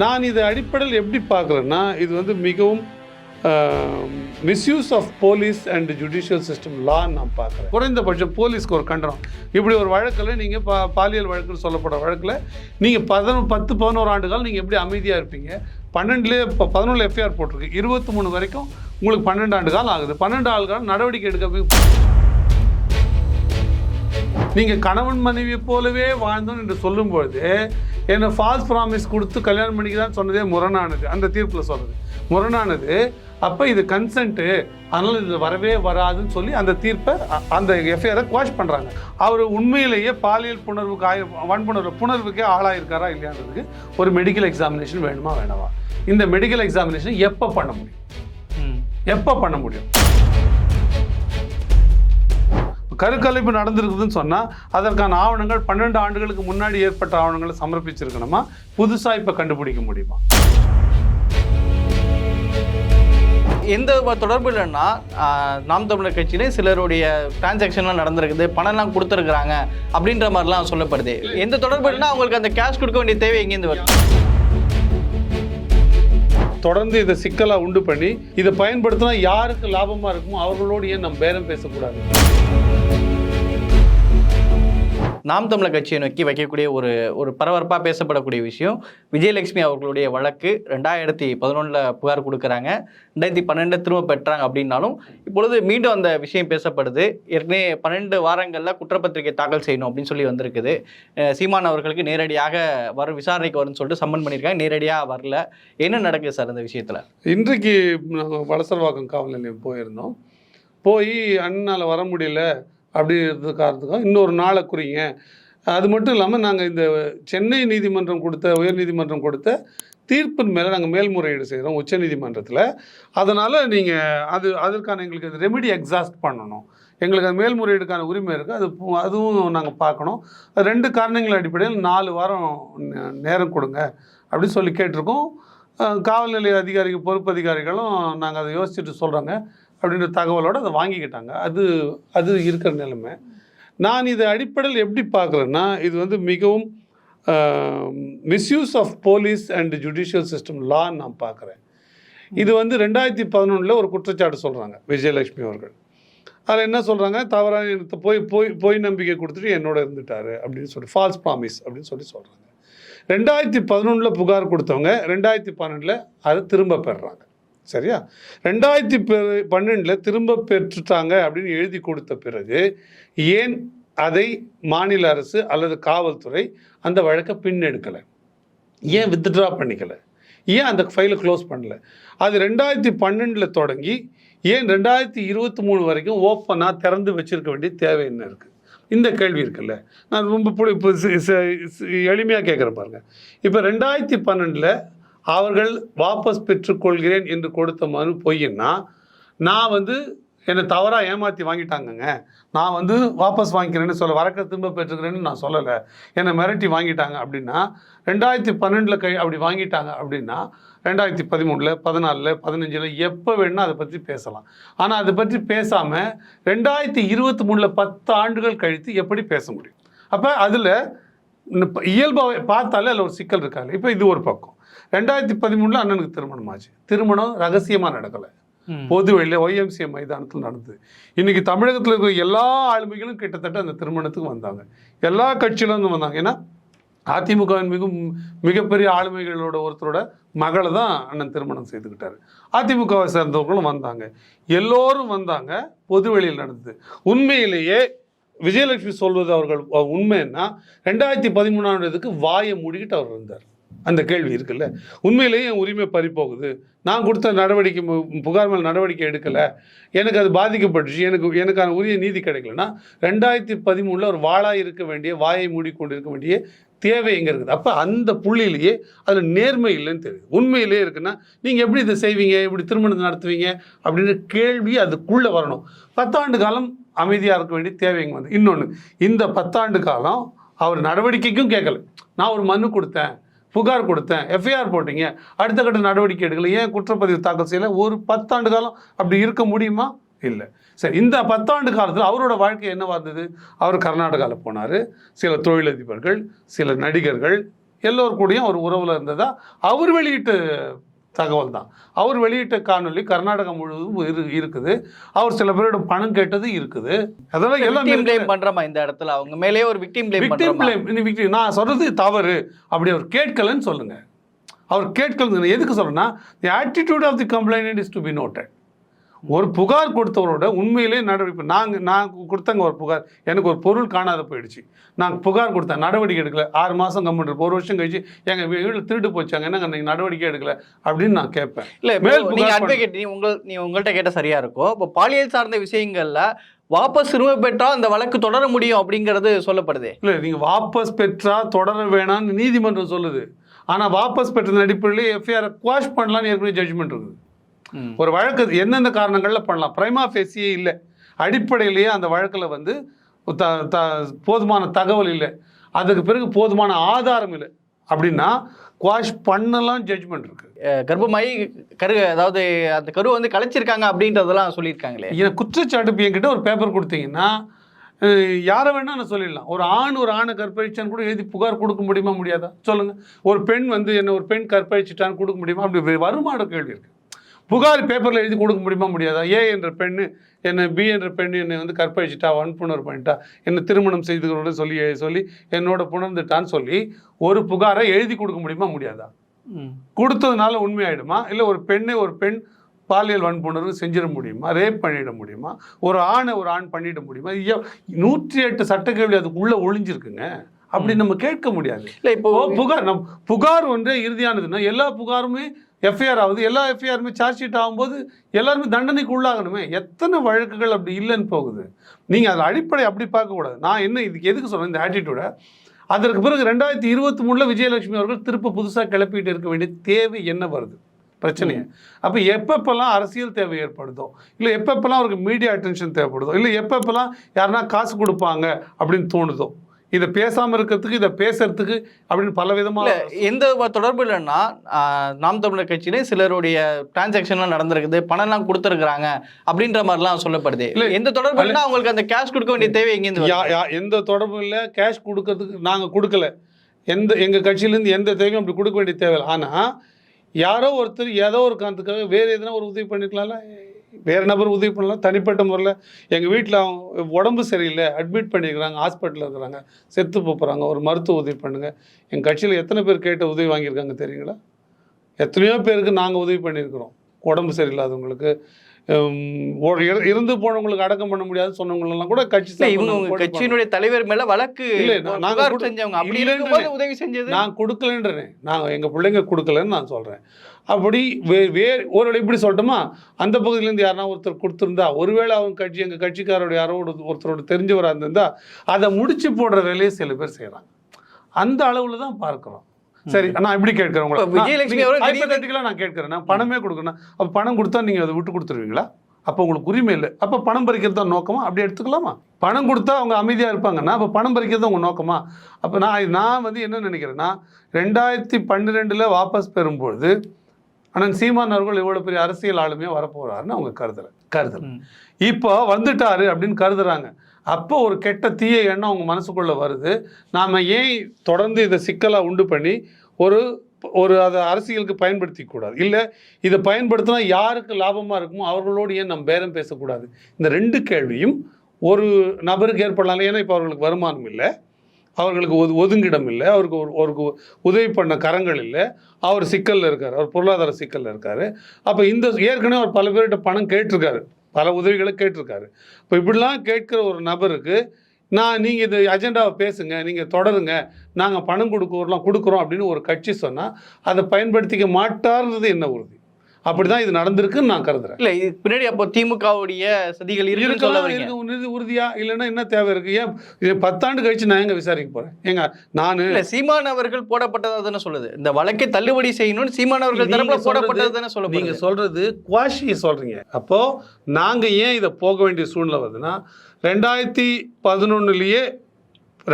நான் இதை அடிப்படையில் எப்படி பார்க்குறேன்னா இது வந்து மிகவும் misuse of police and judicial system லான்னு நான் பார்க்குறேன். குறைந்தபட்சம் போலீஸ்க்கு ஒரு கண்டனம். இப்படி ஒரு வழக்கில் நீங்கள் பா பாலியல் வழக்குன்னு சொல்லப்படுற வழக்கில் நீங்கள் பதினொ பத்து பதினோரு ஆண்டுகள் நீங்கள் எப்படி அமைதியாக இருப்பீங்க? பன்னெண்டுலேயே இப்போ பதினொன்று எஃப்ஐஆர் போட்டிருக்கு. இருபத்தி மூணு வரைக்கும் உங்களுக்கு பன்னெண்டு ஆண்டு காலம் ஆகுது. பன்னெண்டு ஆண்டு காலம் நடவடிக்கை எடுக்க நீங்கள் கணவன் மனைவியை போலவே வாழ்ந்தோம் என்று சொல்லும்பொழுது என்னை ஃபால்ஸ் ப்ராமிஸ் கொடுத்து கல்யாணம் பண்ணிக்கிறான்னு சொன்னதே முரணானது. அந்த தீர்ப்பில் சொல்கிறது முரணானது அப்போ இது கன்சென்ட்டு அதனால் இது வரவே வராதுன்னு சொல்லி அந்த தீர்ப்பை அந்த எஃப்ஐஆரை குவாஷ் பண்ணுறாங்க அவர் உண்மையிலேயே பாலியல் புணர்வுக்கு ஆய வன்புணர்வு புணர்வுக்கே ஆளாயிருக்காரா இல்லையான்றதுக்கு ஒரு மெடிக்கல் எக்ஸாமினேஷன் வேணுமா வேணாமா இந்த மெடிக்கல் எக்ஸாமினேஷன் எப்போ பண்ண முடியும். எப்போ பண்ண முடியும்? கருக்கலைப்பு நடந்திருக்குதுன்னு சொன்னால் அதற்கான ஆவணங்கள் பன்னெண்டு ஆண்டுகளுக்கு முன்னாடி ஏற்பட்ட ஆவணங்களை சமர்ப்பிச்சிருக்கணுமா? புதுசாக இப்போ கண்டுபிடிக்க முடியுமா? எந்த தொடர்பு இல்லைன்னா நாம் தமிழர் கட்சியிலே சிலருடைய டிரான்சாக்ஷன்லாம் நடந்திருக்குது பணம்லாம் கொடுத்துருக்குறாங்க அப்படின்ற மாதிரிலாம் சொல்லப்படுது. எந்த தொடர்பு இல்லைன்னா அவங்களுக்கு அந்த கேஷ் கொடுக்க வேண்டிய தேவை எங்கேருந்து வருது? தொடர்ந்து இதை சிக்கலாக உண்டு பண்ணி இதை பயன்படுத்தினா யாருக்கு லாபமாக இருக்குமோ அவர்களோடு ஏன் நம்ம பேரம் பேசக்கூடாது? நாம் தமிழர் கட்சியை நோக்கி வைக்கக்கூடிய ஒரு ஒரு பரபரப்பாக பேசப்படக்கூடிய விஷயம் விஜயலட்சுமி அவர்களுடைய வழக்கு ரெண்டாயிரத்தி பதினொன்றில் புகார் கொடுக்குறாங்க. ரெண்டாயிரத்தி பன்னெண்டு திரும்ப பெற்றாங்க அப்படின்னாலும் இப்பொழுது மீண்டும் அந்த விஷயம் பேசப்படுது. ஏற்கனவே பன்னெண்டு வாரங்களில் குற்றப்பத்திரிகை தாக்கல் செய்யணும் அப்படின்னு சொல்லி வந்திருக்குது. சீமான் அவர்களுக்கு நேரடியாக வரும் விசாரணைக்கு வரும்னு சொல்லிட்டு சம்மன் பண்ணியிருக்காங்க. நேரடியாக வரல. என்ன நடக்குது சார் அந்த விஷயத்தில்? இன்றைக்கு நாங்கள் வளசர்வாக்கம் காவல் நிலையம் போயிருந்தோம். போய் அண்ணால் வர முடியல. அப்படின்றது காரணத்துக்காக இன்னொரு நாளை குறிங்க. அது மட்டும் இல்லாமல் நாங்கள் இந்த சென்னை நீதிமன்றம் கொடுத்த உயர்நீதிமன்றம் கொடுத்த தீர்ப்பின் மேலே நாங்கள் மேல்முறையீடு செய்கிறோம் உச்சநீதிமன்றத்தில் அதனால் நீங்கள் அது அதற்கான எங்களுக்கு அது ரெமெடி எக்ஸாஸ்ட் பண்ணணும். எங்களுக்கு அது மேல்முறையீடுக்கான உரிமை இருக்குது அது அதுவும் நாங்கள் பார்க்கணும். அது ரெண்டு காரணங்கள் அடிப்படையில் நாலு வாரம் நே- நேரம் கொடுங்க அப்படின்னு சொல்லி கேட்டிருக்கோம். காவல் நிலைய அதிகாரிகள் பொறுப்பு அதிகாரிகளும் நாங்கள் அதை யோசிச்சுட்டு சொல்கிறாங்க அப்படின்ற தகவலோடு அதை வாங்கிக்கிட்டாங்க. அது அது இருக்கிற நிலைமை. நான் இதை அடிப்படையில் எப்படி பார்க்குறேன்னா இது வந்து மிகவும் misuse of police and judicial system லான்னு நான் பார்க்குறேன். இது வந்து ரெண்டாயிரத்தி பதினொன்றில் ஒரு குற்றச்சாட்டு சொல்கிறாங்க விஜயலட்சுமி அவர்கள். அதில் என்ன சொல்கிறாங்க தவறாக எனக்கு போய் போய் பொய் நம்பிக்கை கொடுத்துட்டு என்னோட இருந்துட்டாரு அப்படின்னு சொல்லி ஃபால்ஸ் ப்ராமிஸ் அப்படின்னு சொல்லி சொல்கிறாங்க ரெண்டாயிரத்தி பதினொன்றில் புகார் கொடுத்தவங்க ரெண்டாயிரத்தி பன்னெண்டில் அதை திரும்ப பெறுறாங்க. சரியா? ரெண்டாயிரத்தி பன்னெண்டில் திரும்ப பெற்றுட்டாங்க அப்படின்னு எழுதி கொடுத்த பிறகு ஏன் அதை மாநில அரசு அல்லது காவல்துறை அந்த வழக்கை பின்னெடுக்கலை? ஏன் வித்ட்ரா பண்ணிக்கலை? ஏன் அந்த ஃபைலை க்ளோஸ் பண்ணல? அது ரெண்டாயிரத்தி பன்னெண்டில் தொடங்கி ஏன் ரெண்டாயிரத்தி இருபத்தி மூணு வரைக்கும் ஓப்பனாக திறந்து வச்சிருக்க வேண்டிய தேவை என்ன இருக்குது இந்த கேள்வி இருக்குல்ல. நான் ரொம்ப இப்போ எளிமையாக கேட்குறேன் பாருங்க. இப்போ ரெண்டாயிரத்தி பன்னெண்டில் அவர்கள் வாபஸ் பெற்றுக்கொள்கிறேன் என்று கொடுத்த மனு பொய்ன்னா நான் வந்து என்னை தவறாக ஏமாற்றி வாங்கிட்டாங்கங்க. நான் வந்து வாபஸ் வாங்கிக்கிறேன்னு சொல்ல வரக்க திரும்ப பெற்றுக்கிறேன்னு நான் சொல்லலை. என்னை மிரட்டி வாங்கிட்டாங்க அப்படின்னா ரெண்டாயிரத்தி பன்னெண்டில் கை அப்படி வாங்கிட்டாங்க அப்படின்னா ரெண்டாயிரத்தி பதிமூணில் பதினாலில் பதினஞ்சில் எப்போ வேணால் அதை பற்றி பேசலாம். ஆனால் அதை பற்றி பேசாமல் ரெண்டாயிரத்தி இருபத்தி மூணில் பத்து ஆண்டுகள் கழித்து எப்படி பேச முடியும்? அப்போ அதில் இயல்பாக பார்த்தாலே அதில் ஒரு சிக்கல் இருக்காது. இப்போ இது ஒரு பக்கம். ரெண்டாயிரத்தி பதிமூணில் அண்ணனுக்கு திருமணம் ஆச்சு திருமணம் ரகசியமாக நடக்கலை. பொது வெளியில் ஒய்எம்சிஎம் மைதானத்தில் நடந்தது. இன்னைக்கு தமிழகத்தில் இருக்கிற எல்லா ஆளுமைகளும் கிட்டத்தட்ட அந்த திருமணத்துக்கு வந்தாங்க. எல்லா கட்சியிலேருந்து வந்தாங்க. ஏன்னா அதிமுக வின் மிக மிகப்பெரிய ஆளுமைகளோட ஒருத்தரோட மகளை தான் அண்ணன் திருமணம் செய்துக்கிட்டாரு. அதிமுகவை சேர்ந்தவர்களும் வந்தாங்க. எல்லோரும் வந்தாங்க. பொது வெளியில் நடந்தது. உண்மையிலேயே விஜயலட்சுமி சொல்வது அவர்கள் உண்மைன்னா ரெண்டாயிரத்தி பதிமூணாம் வாயை மூடிக்கிட்டு அவர் இருந்தார். அந்த கேள்வி இருக்குல்ல. உண்மையிலேயே என் உரிமை பறி போகுது. நான் கொடுத்த நடவடிக்கை மு- புகார் மேல் நடவடிக்கை எடுக்கலை. எனக்கு அது பாதிக்கப்பட்டுச்சு. எனக்கு எனக்கான உரிய நீதி கிடைக்கலன்னா ரெண்டாயிரத்தி பதிமூணில் ஒரு வாளாக இருக்க வேண்டிய வாயை மூடிக்கொண்டு இருக்க வேண்டிய தேவை எங்கே இருக்குது? அப்போ அந்த புள்ளியிலேயே அதில் நேர்மை இல்லைன்னு தெரியுது. உண்மையிலே இருக்குன்னா நீங்கள் எப்படி இதை செய்வீங்க? எப்படி திருமணத்தை நடத்துவீங்க? அப்படின்னு கேள்வி அதுக்குள்ளே வரணும். பத்தாண்டு காலம் அமைதியாக இருக்க வேண்டிய தேவை வந்து. இன்னொன்று இந்த பத்தாண்டு காலம் அவர் நடவடிக்கைக்கும் கேட்கல. நான் ஒரு மனு கொடுத்தேன். புகார் கொடுத்தேன். எஃப்ஐஆர் போட்டீங்க. அடுத்த கட்ட நடவடிக்கை எடுக்கல ஏன் குற்றப்பதிவு தாக்கல் செய்யலை? ஒரு பத்தாண்டு காலம் அப்படி இருக்க முடியுமா? இல்லை. சரி இந்த பத்தாண்டு காலத்தில் அவரோட வாழ்க்கை என்னவா இருந்தது? அவர் கர்நாடகாவில் போனார். சில தொழிலதிபர்கள் சில நடிகர்கள் எல்லோர் கூடயும் அவர் உறவில் இருந்ததா? அவர் வெளியிட்ட தகவல் தான் அவர் வெளியிட்ட காணொளி கர்நாடகா முழுவதும் இரு இருக்குது. அவர் சில பேரிடம் பணம் கேட்டது இருக்குது. அதெல்லாம் எல்லாம் ப்ளேம் பண்றோமா இந்த இடத்துல? அவங்க மேலேயே ஒரு victim blame victim blame victim நான் சொல்றது தவறு. அப்படி அவர் கேட்கலன்னு சொல்லுங்க. அவர் கேட்கல எதுக்கு சொல்றேன்னா the attitude of the complaint is to be noted ஒரு புகார் கொடுத்தவரோட உண்மையிலே நடவடிக்கை நாங்கள் நான் கொடுத்தங்க ஒரு புகார். எனக்கு ஒரு பொருள் காணாத போயிடுச்சு. நான் புகார் கொடுத்தேன் நடவடிக்கை எடுக்கல. ஆறு மாதம் கம்மிட்டு ஒரு வருஷம் கழிச்சு எங்கள் வீட்டில் திருட்டு போச்சாங்க என்னங்க நீங்கள் நடவடிக்கை எடுக்கல? அப்படின்னு நான் கேட்பேன். இல்ல மேல் நீங்க புகார் பண்ண- அட்வொகேட் நீ உங்கள் நீ உங்கள்கிட்ட கேட்ட சரியா இருக்கும் இப்போ பாலியல் சார்ந்த விஷயங்கள்ல வாபஸ் திரும்ப பெற்றா அந்த வழக்கு தொடர முடியும் அப்படிங்கிறது சொல்லப்படுதே. இல்லை நீங்கள் வாபஸ் பெற்றா தொடர வேணாம்னு நீதிமன்றம் சொல்லுது. ஆனால் வாபஸ் பெற்றதன் அடிப்படையில் எஃப்ஐஆரை குவாஷ் பண்ணலாம்னு ஏற்கனவே ஜட்ஜ்மெண்ட் இருக்குது. ஒரு வழக்கு எந்தெந்த காரணங்களில் பண்ணலாம்? பிரைமா ஃபேஸியே இல்லை. அடிப்படையிலேயே அந்த வழக்கில் வந்து த த போதுமான தகவல் இல்லை. அதுக்கு பிறகு போதுமான ஆதாரம் இல்லை. அப்படின்னா குவாஷ் பண்ணலாம் ஜட்ஜ்மெண்ட் இருக்கு. கர்ப்பமாயி கரு அதாவது அந்த கரு வந்து கலைச்சிருக்காங்க அப்படின்றதெல்லாம் சொல்லியிருக்காங்களே. எனக்கு குற்றச்சாட்டு என்கிட்ட ஒரு பேப்பர் கொடுத்தீங்கன்னா யாரை வேணா நான் சொல்லிடலாம். ஒரு ஆண் ஒரு ஆணை கற்பழிச்சான்னு கூட எழுதி புகார் கொடுக்க முடியுமா முடியாதா? சொல்லுங்க. ஒரு பெண் வந்து என்ன ஒரு பெண் கற்பழிச்சிட்டான்னு கொடுக்க முடியுமா? அப்படி வருமான கேள்வி இருக்கு. புகார் பேப்பரில் எழுதி கொடுக்க முடியுமா முடியாதா? ஏ என்ற பெண்ணு என்னை பி என்ற பெண் என்னை வந்து கற்பழிச்சிட்டா வன்புணர்வு பண்ணிட்டா என்னை திருமணம் செய்துகளோட சொல்லி சொல்லி என்னோட புணர்ந்துட்டான்னு சொல்லி ஒரு புகாரை எழுதி கொடுக்க முடியுமா முடியாதா? ம். கொடுத்ததுனால உண்மையாயிடுமா? இல்லை ஒரு பெண்ணை ஒரு பெண் பாலியல் வன்புணர்வு செஞ்சிட முடியுமா? ரேப் பண்ணிட முடியுமா? ஒரு ஆணை ஒரு ஆண் பண்ணிட முடியுமா? நூற்றி எட்டு சட்டக்கேள்வி அதுக்குள்ளே ஒளிஞ்சிருக்குங்க. அப்படி நம்ம கேட்க முடியாது. இல்ல இப்போ புகார் நம் புகார் ஒன்றே இறுதியானதுன்னா எல்லா புகாருமே எஃப்ஐஆர் ஆகுது. எல்லா எஃப்ஐஆருமே சார்ஜ் ஷீட் ஆகும்போது எல்லாருமே தண்டனைக்கு உள்ளாகணுமே. எத்தனை வழக்குகள் அப்படி இல்லைன்னு போகுது. நீங்கள் அதில் அடிப்படை அப்படி பார்க்கக்கூடாது நான் என்ன இதுக்கு எதுக்கு சொல்கிறேன் இந்த ஆட்டிடியூடை அதற்கு பிறகு ரெண்டாயிரத்தி இருபத்தி மூணில் விஜயலட்சுமி அவர்கள் திருப்ப புதுசாக கிளப்பிட்டு இருக்க வேண்டிய தேவை என்ன வருது? பிரச்சனையை. அப்போ எப்பப்பெல்லாம் அரசியல் தேவை ஏற்படுதோ இல்லை எப்பப்பெல்லாம் அவருக்கு மீடியா அட்டென்ஷன் தேவைப்படுதோ இல்லை எப்பப்பெல்லாம் யாருன்னா காசு கொடுப்பாங்க அப்படின்னு தோணுதோ இதை பேசாமல் இருக்கிறதுக்கு இதை பேசுறதுக்கு அப்படின்னு பல இல்ல விதமாக எந்த தொடர்பு இல்லைன்னா நாம் தமிழர் கட்சியிலே சிலருடைய டிரான்சாக்ஷன்லாம் நடந்திருக்குது பணம்லாம் கொடுத்துருக்காங்க அப்படின்ற மாதிரிலாம் சொல்லப்படுது. இல்ல, எந்த தொடர்பு இல்லைன்னா அவங்களுக்கு அந்த கேஷ் கொடுக்க வேண்டிய தேவை எங்கேருந்து எந்த தொடர்பும் இல்லை கேஷ் கொடுக்கறதுக்கு நாங்கள் கொடுக்கல. எந்த எங்கள் கட்சியிலேருந்து எந்த தேவையும் அப்படி கொடுக்க வேண்டிய தேவை ஆனால் யாரோ ஒருத்தர் ஏதோ ஒரு காரணத்துக்காக வேறு எதனா ஒரு உதவி பண்ணிருக்கலாம்ல? வேறு நபர் உதவி பண்ணலாம். தனிப்பட்ட முறையில் எங்கள் வீட்டில் அவங்க உடம்பு சரியில்லை. அட்மிட் பண்ணியிருக்கிறாங்க. ஹாஸ்பிட்டலில் இருக்கிறாங்க. செத்து போகிறாங்க ஒரு மருத்துவ உதவி பண்ணுங்கள் எங்கள் கட்சியில் எத்தனை பேர் கேட்ட உதவி வாங்கியிருக்காங்க தெரியுங்களா? எத்தனையோ பேருக்கு நாங்கள் உதவி பண்ணியிருக்கிறோம். உடம்பு சரியில்லாதவங்களுக்கு. இறந்து போனவங்களுக்கு அடக்கம் பண்ண முடியாது சொன்னவங்களெல்லாம் கூட கட்சி இவங்க கட்சியினுடைய தலைவர் மேல வழக்கு செஞ்சவங்க. அப்படி உதவி செஞ்சது? நான் கொடுக்கலன்றேனே. நான் எங்கள் பிள்ளைங்க கொடுக்கலன்னு நான் சொல்கிறேன் அப்படி வே வேறு ஒரு இப்படி சொல்லட்டுமா? அந்த பகுதியிலேருந்து யாருன்னா ஒருத்தர் கொடுத்துருந்தா ஒருவேளை அவங்க கட்சி எங்கள் கட்சிக்காரோட யாரோ ஒரு- ஒருத்தரோட தெரிஞ்சவராக இருந்திருந்தா அதை முடிச்சு போடுற வேலையை சில பேர் செய்கிறாங்க அந்த அளவில் தான் பார்க்குறோம். சரி நான் இப்படி கேட்குறேன் ஹைப்போதட்டிக்கலாக நான் கேட்குறேன். நான் பணமே கொடுக்கணும். அப்போ பணம் கொடுத்தா நீங்கள் அதை விட்டு கொடுத்துருவீங்களா? அப்போ உங்களுக்கு உரிமை இல்லை. அப்போ பணம் பறிக்கிறது தான் நோக்கமா? அப்படி எடுத்துக்கலாமா? பணம் கொடுத்தா அவங்க அமைதியாக இருப்பாங்கன்னா அப்போ பணம் பறிக்கிறது உங்கள் நோக்கமா? அப்போ நான் நான் வந்து என்ன நினைக்கிறேன்னா ரெண்டாயிரத்தி பன்னிரெண்டில் வாபஸ் பெறும்பொழுது அண்ணன் சீமான் அவர்கள் இவ்வளோ பெரிய அரசியல் ஆளுமையாக வரப்போகிறாருன்னு அவங்க கருதலை கருதலை. இப்போ வந்துட்டாரு அப்படின்னு கருதுறாங்க. அப்போ ஒரு கெட்ட தீய எண்ணம் அவங்க மனசுக்குள்ளே வருது. நாம் ஏன் தொடர்ந்து இதை சிக்கலாக உண்டு பண்ணி ஒரு ஒரு அதை அரசியலுக்கு பயன்படுத்தி கூடாது. இல்லை இதை பயன்படுத்தினா யாருக்கு லாபமாக இருக்குமோ அவர்களோடு ஏன் நம்ம பேரம் பேசக்கூடாது? இந்த ரெண்டு கேள்வியும் ஒரு நபருக்கு ஏற்படலாம். ஏன்னா இப்போ அவர்களுக்கு வருமானம் இல்லை. அவர்களுக்கு ஒது ஒதுங்கிடம் இல்லை. அவருக்கு ஒரு அவருக்கு உதவி பண்ண கரங்கள் இல்லை. அவர் சிக்கலில் இருக்கார். அவர் பொருளாதார சிக்கலில் இருக்கார். அப்போ இந்த ஏற்கனவே அவர் பல பேர்கிட்ட பணம் கேட்டிருக்காரு. பல உதவிகளை கேட்டிருக்காரு. இப்போ இப்படிலாம் கேட்குற ஒரு நபருக்கு நான் நீங்கள் இது அஜெண்டாவை பேசுங்க நீங்கள் தொடருங்க நாங்கள் பணம் கொடுக்குறோம் கொடுக்குறோம் அப்படின்னு ஒரு கட்சி சொன்னால் அதை பயன்படுத்திக்க மாட்டார்ன்றது என்ன உறுதி? அப்படி தான் இது நடந்திருக்குன்னு நான் கருதுறேன். இல்ல இது பின்னாடி அப்போ திமுகவுடைய சதிகள் இருக்குன்னு சொல்ல இருக்கலாம் வரீங்க. இருக்க உறுதி உறுதியா இல்லைன்னா என்ன தேவை இருக்கு? ஏன் இது பத்தாண்டு கழிச்சு நான் எங்க விசாரிக்க போறேன்? ஏங்க நான் இல்ல சீமான் அவர்கள் போடப்பட்டதா தானே சொல்லுது. இந்த வழக்கை தள்ளுபடி செய்யணும்னு சீமான் அவர்கள் நீங்க தரப்புல சொல்றது- போடப்பட்டது தானே நீங்க சொல்ல சொல்றது குவாஷி சொல்றீங்க. அப்போ நாங்க ஏன் இதை போக வேண்டிய சூழ்நிலை வருதுன்னா ரெண்டாயிரத்தி பதினொன்னுலயே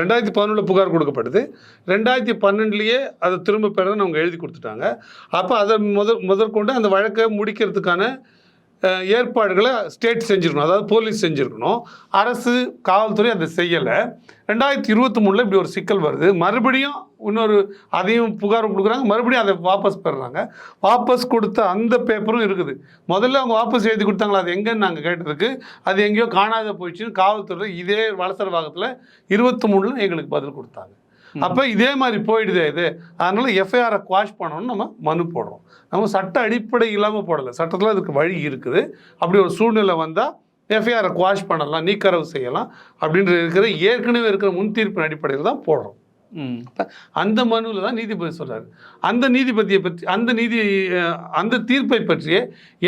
ரெண்டாயிரத்தி பதினொன்றில் புகார் கொடுக்கப்பட்டது ரெண்டாயிரத்தி பன்னெண்டுலேயே அதை திரும்ப பெறன்னு அவங்க எழுதி கொடுத்துட்டாங்க. அப்போ அதை முதல் முதற்கொண்டு அந்த வழக்கை முடிக்கிறதுக்கான ஏற்பாடுகளை ஸ்டேட் செஞ்சுருக்கணும். அதாவது போலீஸ் செஞ்சுருக்கணும். அரசு காவல்துறை அதை செய்யலை. ரெண்டாயிரத்தி இருபத்தி மூணில் இப்படி ஒரு சிக்கல் வருது. மறுபடியும் இன்னொரு அதையும் புகார் கொடுக்குறாங்க. மறுபடியும் அதை வாபஸ் பெறுறாங்க. வாபஸ் கொடுத்த அந்த பேப்பரும் இருக்குது. முதல்ல அவங்க வாபஸ் எழுதி கொடுத்தாங்களா? அது எங்கன்னு நாங்கள் கேட்டதுக்கு அது எங்கேயோ காணாத போயிடுச்சுன்னு காவல்துறை இதே வலசர பாகத்தில் இருபத்தி மூணில் எங்களுக்கு பதில் கொடுத்தாங்க. அப்போ இதே மாதிரி போயிடுதே இது. அதனால எஃப்ஐஆரை குவாஷ் பண்ணணும்னு நம்ம மனு போடுறோம். நம்ம சட்ட அடிப்படை இல்லாமல் போடலை. சட்டத்தில் அதுக்கு வழி இருக்குது. அப்படி ஒரு சூழ்நிலை வந்தால் எஃப்ஐஆரை குவாஷ் பண்ணலாம் நீக்கரவு செய்யலாம். அப்படின்ற இருக்கிற ஏற்கனவே இருக்கிற முன் தீர்ப்பின் அடிப்படையில் தான் போடுறோம். அந்த மனுவில் தான் நீதிபதி சொல்றாரு. அந்த நீதிபதியை பற்றி அந்த நீதி அந்த தீர்ப்பை பற்றியே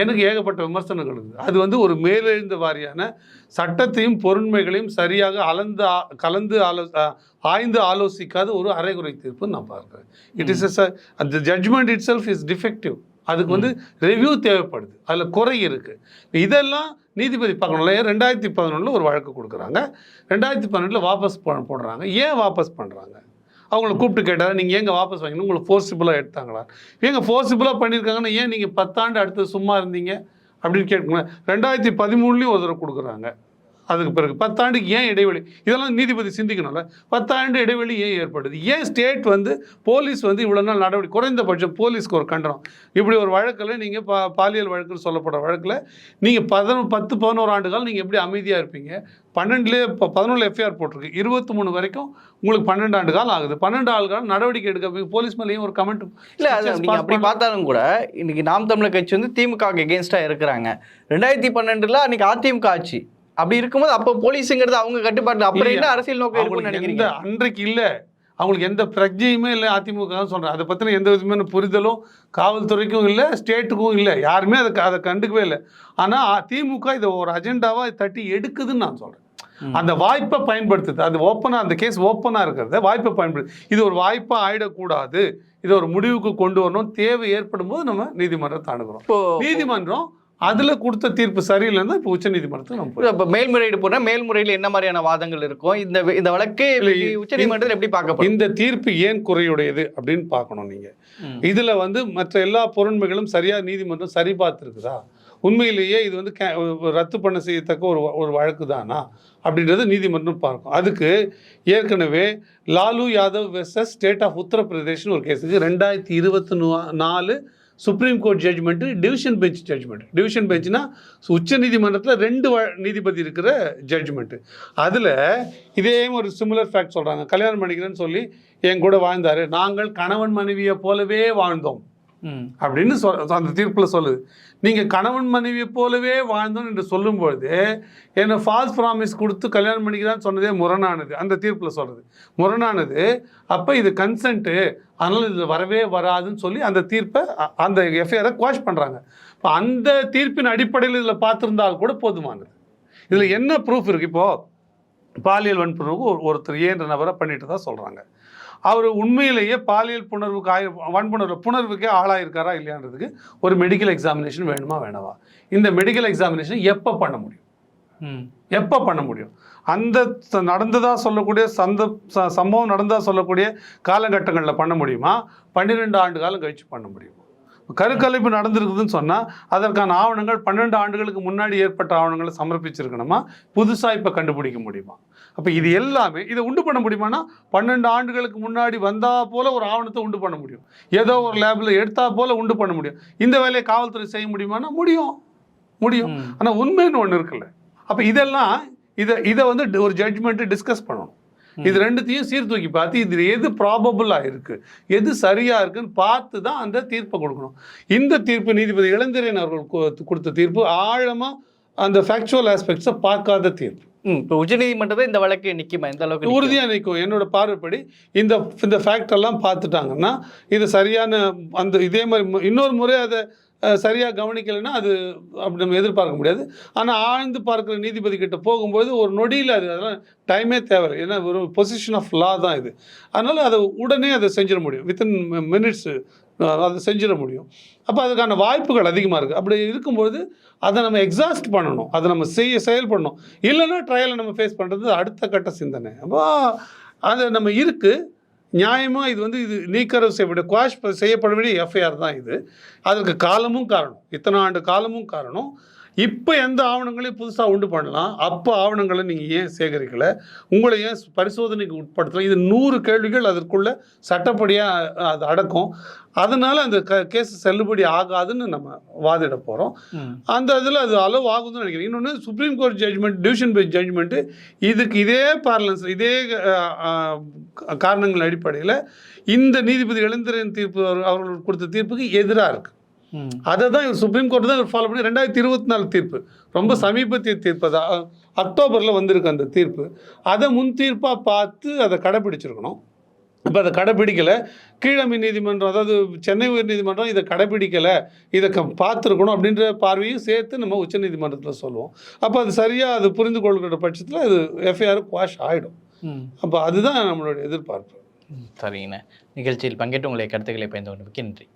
எனக்கு ஏகப்பட்ட விமர்சனங்கள் இருக்குது. அது வந்து ஒரு மேலெழுந்த வாரியான சட்டத்தையும் பொருண்மைகளையும் சரியாக அளந்து கலந்து ஆலோ ஆய்ந்து ஆலோசிக்காத ஒரு அரைகுறை தீர்ப்பு நான் பார்க்குறேன். இட் இஸ் எஸ் அந்த judgment itself is defective அதுக்கு வந்து ரிவ்யூ தேவைப்படுது. அதில் குறை இருக்குது இதெல்லாம் நீதிபதி பார்க்கணும்ல. ரெண்டாயிரத்தி பதினொன்றில் ஒரு வழக்கு கொடுக்குறாங்க. ரெண்டாயிரத்தி பன்னெண்டில் வாபஸ் போடுறாங்க. ஏன் வாபஸ் பண்ணுறாங்க அவங்கள கூப்பிட்டு கேட்டால் நீங்கள் ஏங்க வாபஸ் வாங்கினு உங்களை ஃபோர்ஸிபுளாக எடுத்தாங்களா? ஏங்க ஃபோர்ஸிபுளாக பண்ணியிருக்காங்கன்னா ஏன் நீங்கள் பத்தாண்டு அடுத்து சும்மா இருந்தீங்க? அப்படின்னு கேட்கணும் ரெண்டாயிரத்தி பதிமூணுலேயும் ஒரு தடவை கொடுக்குறாங்க. அதுக்கு பிறகு பத்தாண்டுக்கு ஏன் இடைவெளி? இதெல்லாம் நீதிபதி சிந்திக்கணும்ல. பத்தாண்டு இடைவெளி ஏன் ஏற்படுது? ஏன் ஸ்டேட் வந்து போலீஸ் வந்து இவ்வளோ நாள் நடவடிக்கை குறைந்தபட்சம் போலீஸ்க்கு ஒரு கண்டனம். இப்படி ஒரு வழக்கில் நீங்கள் பா பாலியல் வழக்குன்னு சொல்லப்படுற வழக்கில் நீங்கள் பதினொ பத்து பதினோரு ஆண்டுகள் நீங்கள் எப்படி அமைதியாக இருப்பீங்க? பன்னெண்டுலேயே இப்போ பதினொன்று எஃப்ஐஆர் போட்டிருக்கு. இருபத்தி மூணு வரைக்கும் உங்களுக்கு பன்னெண்டு ஆண்டு காலம் ஆகுது. பன்னெண்டு ஆண்டு காலம் நடவடிக்கை எடுக்க போலீஸ் மேலேயும் ஒரு கமெண்ட் இல்ல அது நீங்க அப்படி பார்த்தாலும் கூட இன்னைக்கு நாம் தமிழர் கட்சி வந்து திமுக எகேன்ஸ்டா இருக்கிறாங்க. ரெண்டாயிரத்தி பன்னெண்டுல அன்னைக்கு அதிமுக ஆட்சி. அப்படி இருக்கும்போது அப்போ போலீஸுங்கிறது அவங்க கட்டுப்பாட்டுல. அப்புறம் என்ன அரசியல் நோக்கம் இருக்கும்னு நினைக்கிறீங்க? அன்றைக்கு இல்லை அவங்களுக்கு எந்த பிரஜையுமே இல்லை அதிமுக சொல்கிறேன் அதை பற்றின எந்த விதமான புரிதலும் காவல்துறைக்கும் இல்லை ஸ்டேட்டுக்கும் இல்லை. யாருமே அதை அதை கண்டுக்கவே இல்லை. ஆனால் திமுக இதை ஒரு அஜெண்டாவாக தட்டி எடுக்குதுன்னு நான் சொல்கிறேன் அந்த வாய்ப்பை பயன்படுத்துது. அது ஓப்பனாக அந்த கேஸ் ஓப்பனாக இருக்கிறத வாய்ப்பை பயன்படுத்து இது ஒரு வாய்ப்பாக ஆயிடக்கூடாது. இதை ஒரு முடிவுக்கு கொண்டு வரணும் தேவை ஏற்படும் போது நம்ம நீதிமன்றத்தை அணுகிறோம். நீதிமன்றம் அதுல கொடுத்த தீர்ப்பு சரியில்லைன்னா இப்போ உச்ச நீதிமன்றத்துக்கு நம்ம போய் இப்ப மேல்முறையீடு போனா மேல்முறையில என்ன மாதிரியான வாதங்கள் இருக்கும்? இந்த இந்த வழக்கு உச்சநீதிமன்றத்தில் எப்படி பார்க்கப்படும்? இந்த தீர்ப்பு ஏன் குறையுடையது அப்படின்னு பார்க்கணும் நீங்க. ம். இதுல வந்து மற்ற எல்லா பொருண்மைகளும் சரியா நீதிமன்றம் சரி பார்த்துருக்குதா? உண்மையிலேயே இது வந்து கே- ரத்து பண்ண செய்யத்தக்க ஒரு ஒரு வழக்கு தானா அப்படின்றத நீதிமன்றம் பார்க்கும். அதுக்கு ஏற்கனவே Lalu Yadav versus state of உத்தரப்பிரதேஷ்னு ஒரு கேஸ் இருக்கு ரெண்டாயிரத்தி இருபத்தி நாலு supreme court judgment division bench judgment division பெஞ்ச்னா உச்ச நீதிமன்றத்தில் ரெண்டு நீதிபதி இருக்கிற ஜட்ஜ்மெண்ட்டு அதில் இதே ஒரு சிமிலர் ஃபேக்ட் சொல்கிறாங்க கல்யாணம் பண்ணிக்கிறேன்னு சொல்லி என் கூட வாழ்ந்தார். நாங்கள் கணவன் மனைவியை போலவே வாழ்ந்தோம். அப்படின்னு சொல் அந்த தீர்ப்பில் சொல்லுது. நீங்கள் கணவன் மனைவியை போலவே வாழ்ந்தோம் என்று சொல்லும்பொழுது என்னை ஃபால்ஸ் ப்ராமிஸ் கொடுத்து கல்யாணம் பண்ணிக்கிறான்னு சொன்னதே முரணானது. அந்த தீர்ப்பில் சொல்கிறது முரணானது அப்போ இது கன்சென்ட்டு அதனால் இதில் வரவே வராதுன்னு சொல்லி அந்த தீர்ப்பை அந்த எஃப்ஐஆரை குவாஷ் பண்ணுறாங்க இப்போ அந்த தீர்ப்பின் அடிப்படையில் இதில் பார்த்துருந்தால் கூட போதுமானது. இதில் என்ன ப்ரூஃப் இருக்குது இப்போது பாலியல் வன்புணர்வு ஒருத்தர் ஏன்ற நபரை பண்ணிட்டு தான் சொல்கிறாங்க அவர் உண்மையிலேயே பாலியல் புணர்வுக்கு ஆய வன்புணர்வு புணர்வுக்கே ஆளாயிருக்காரா இல்லையான்றதுக்கு ஒரு மெடிக்கல் எக்ஸாமினேஷன் வேணுமா வேணாவா? இந்த மெடிக்கல் எக்ஸாமினேஷன் எப்போ பண்ண முடியும்? ம். எப்போ பண்ண முடியும்? அந்த ச- நடந்ததா சொல்லக்கூடிய சந்த சம்பவம் நடந்ததா சொல்லக்கூடிய காலகட்டங்களில் பண்ண முடியுமா? பன்னிரெண்டு ஆண்டு காலம் கழிச்சு பண்ண முடியுமா. கருக்கலைப்பு நடந்திருக்குதுன்னு சொன்னால் அதற்கான ஆவணங்கள் பன்னெண்டு ஆண்டுகளுக்கு முன்னாடி ஏற்பட்ட ஆவணங்களை சமர்ப்பிச்சிருக்கணுமா? புதுசாக இப்போ கண்டுபிடிக்க முடியுமா? அப்போ இது எல்லாமே இதை உண்டு பண்ண முடியுமானா பன்னெண்டு ஆண்டுகளுக்கு முன்னாடி வந்தா போல ஒரு ஆவணத்தை உண்டு பண்ண முடியும். ஏதோ ஒரு லேபில் எடுத்தா போல உண்டு பண்ண முடியும். இந்த வேலையை காவல்துறை செய்ய முடியுமானா முடியும். முடியும். ஆனால் உண்மைன்னு ஒன்று இருக்குல்ல. அப்போ இதெல்லாம் இதை இதை வந்து ஒரு ஜட்ஜ்மெண்ட்டு டிஸ்கஸ் பண்ணணும். இது ரெண்டுத்தையும் சீர்தூக்கி பார்த்து இது எது ப்ராபபிளாக இருக்குது எது சரியாக இருக்குன்னு பார்த்து தான் அந்த தீர்ப்பை கொடுக்கணும் இந்த தீர்ப்பு நீதிபதி இளந்திரன் அவர்கள் கொடுத்த தீர்ப்பு ஆழமாக அந்த ஃபேக்சுவல் ஆஸ்பெக்ட்ஸை பார்க்காத தீர்ப்பு. இப்போ உச்சநீதிமன்றத்தில் இந்த வழக்கு நிக்குமா இந்த அளவுக்கு? உறுதியாக நிற்கும் என்னோட பார்வைப்படி இந்த இந்த ஃபேக்ட் எல்லாம் பார்த்துட்டாங்கன்னா இது சரியான அந்த இதே மாதிரி இன்னொரு முறை அதை சரியாக கவனிக்கலைன்னா அது அப்படி நம்ம எதிர்பார்க்க முடியாது. ஆனால் ஆழ்ந்து பார்க்குற நீதிபதி கிட்ட போகும்போது ஒரு நொடியில் அது அதெல்லாம் டைமே தேவை ஏன்னா ஒரு பொசிஷன் ஆஃப் லா தான் இது. அதனால் அதை உடனே அதை செஞ்சிட முடியும். வித்தின் மினிட்ஸு அதை செஞ்சிட முடியும். அப்போ அதுக்கான வாய்ப்புகள் அதிகமாக இருக்குது அப்படி இருக்கும்போது அதை நம்ம எக்ஸாஸ்ட் பண்ணணும். அதை நம்ம செய்ய செயல்படணும் இல்லைன்னா ட்ரையலை நம்ம ஃபேஸ் பண்ணுறது அடுத்த கட்ட சிந்தனை. அப்போ அது நம்ம இருக்குது நியாயமாக இது வந்து இது நீக்கரவு செய்யப்பட குவாஷ் செய்யப்பட வேண்டிய எஃப்ஐஆர் தான் இது. அதற்கு காலமும் காரணம். இத்தனை ஆண்டு காலமும் காரணம். இப்போ எந்த ஆவணங்களையும் புதுசாக உண்டு பண்ணலாம். அப்போ ஆவணங்களை நீங்கள் ஏன் சேகரிக்கலை? உங்களை ஏன் பரிசோதனைக்கு உட்படுத்தலாம் இது நூறு கேள்விகள் அதற்குள்ள சட்டப்படியாக அது அடக்கும். அதனால அந்த க கேஸ் செல்லுபடி ஆகாதுன்னு நம்ம வாதிட போகிறோம். அந்த இதில் அது அளவு ஆகுதுன்னு நினைக்கிறேன். இன்னொன்று supreme court judgment division bench judgment இதுக்கு இதே பேரலன்ஸ் இதே காரணங்கள் அடிப்படையில் இந்த நீதிபதி இளந்திரன் தீர்ப்பு அவர்- அவர்கள் கொடுத்த தீர்ப்புக்கு எதிராக இருக்கு. ம். அதை தான் சுப்ரீம் கோர்ட் தான் ஃபாலோ பண்ணி ரெண்டாயிரத்தி இருபத்தி நாலு தீர்ப்பு. ரொம்ப சமீபத்திய தீர்ப்பு அது அக்டோபரில் வந்திருக்கு அந்த தீர்ப்பு. அதை முன் தீர்ப்பாக பார்த்து அதை கடைப்பிடிச்சிருக்கணும். இப்போ அதை கடைப்பிடிக்கலை. கீழமை நீதிமன்றம் அதாவது சென்னை உயர் நீதிமன்றம் இதை கடைப்பிடிக்கலை. இதை க பார்த்துருக்கணும் அப்படின்ற பார்வையும் சேர்த்து நம்ம உச்சநீதிமன்றத்தில் சொல்லுவோம். அப்போ அது சரியாக அது புரிந்து கொள்கிற பட்சத்தில் அது எஃப்ஐஆர் குவாஷ் ஆகிடும். அப்போ அதுதான் நம்மளுடைய எதிர்பார்ப்பு. சரிங்கண்ணே நிகழ்ச்சியில் பங்கேற்று உங்களை கருத்துக்களை பயந்து கொண்டு நன்றி.